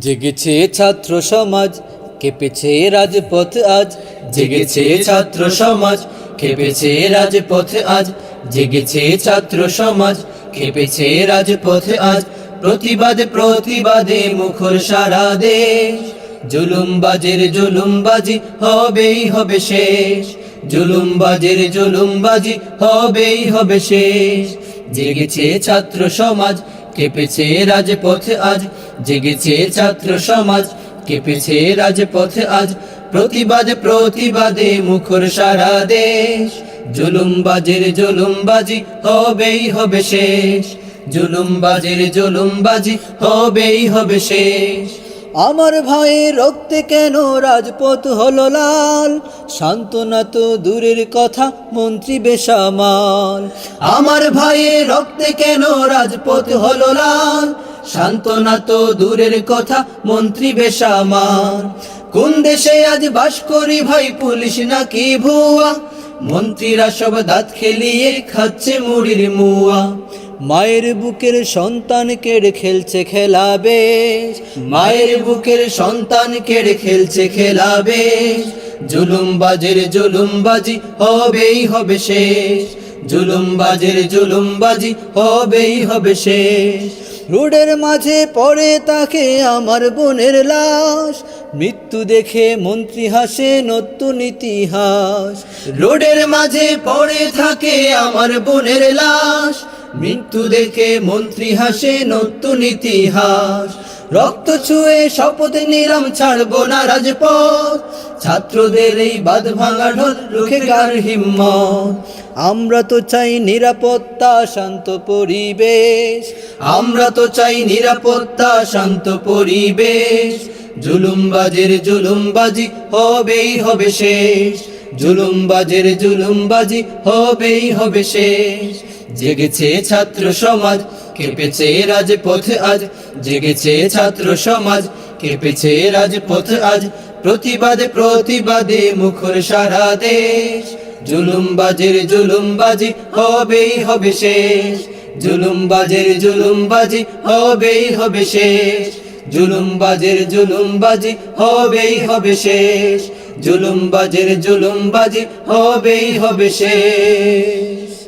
জেগেছে ছাত্র সমাজ, কেঁপেছে রাজপথ আজ। জেগেছে ছাত্র সমাজ, কেঁপেছে রাজপথ আজ। জেগেছে ছাত্র সমাজ, কেঁপেছে রাজপথ আজ। প্রতিবাদ, প্রতিবাদে মুখর সারা দেশ। জুলুমবাজের জুলুমবাজি হবেই হবে শেষ। জুলুমবাজের জুলুমবাজি হবেই হবে শেষ। জেগেছে ছাত্র সমাজ কেঁপেছে রাজপথ আজ, জেগেছে ছাত্র সমাজ। কেঁপেছে রাজপথ আজ, প্রতিবাদ, প্রতিবাদে মুখর সারা দেশ। জুলুমবাজের জুলুমবাজি হবেই হবে শেষ। জুলুমবাজের জুলুমবাজি হবেই হবে শেষ। আমার ভাইয়ের রক্তে কেন রাজপথ হলো লাল? সান্ত্বনা তো দূরের কথা, মন্ত্রী বেসামাল। আমার ভাইয়ের রক্তে কেন রাজপথ হলো লাল? সান্ত্বনা তো দূরের কথা, মন্ত্রী বেসামাল। কোন দেশে আজ বাস করি ভাই, পুলিশ নাকি ভুয়া? মন্ত্রীরা সব দাঁত খেলিয়ে খাচ্ছে মুড়ির মুয়া। মায়ের বুকের সন্তান কেড়ে খেলছে খেলাবে। মায়ের বুকের সন্তান কেড়ে খেলছে খেলা বেশ জুলুমবাজের জুলুমবাজি হবেই হবে শেষ। জুলুমবাজের জুলুমবাজি হবেই হবে শেষ। রোডের মাঝে পড়ে তাকে আমার বোনের লাশ। মৃত্যু দেখে মন্ত্রী হাসে নতুন ইতিহাস। রোডের মাঝে পড়ে থাকে আমার বোনের লাশ। মৃত্যু দেখে মন্ত্রী হাসে নতুন ইতিহাস। রক্ত ছুঁয়ে শপথ নিলাম ছাড়বো না রাজপথ। ছাত্রদের এই বাদ ভাঙা ঢোল রুখে গার হিম্মত? আমরা তো চাই নিরাপত্তা, শান্ত পরিবেশ। আমরা তো চাই নিরাপত্তা, শান্ত পরিবেশ। জুলুমবাজের জুলুমবাজি হবেই হবে শেষ। জুলুমবাজের জুলুমবাজি হবেই হবে শেষ। জেগেছে ছাত্র সমাজ, কেঁপেছে রাজপথ আজ। জেগেছে ছাত্র সমাজ, কেঁপেছে রাজপথ আজ। প্রতিবাদ, প্রতিবাদে মুখর সারা দেশ। জুলুমবাজের জুলুমবাজি হবেই হবে শেষ। জুলুমবাজের জুলুমবাজি হবেই হবে শেষ। জুলুমবাজের জুলুমবাজি হবেই হবে শেষ। জুলুমবাজের জুলুমবাজি হবেই হবে শেষ।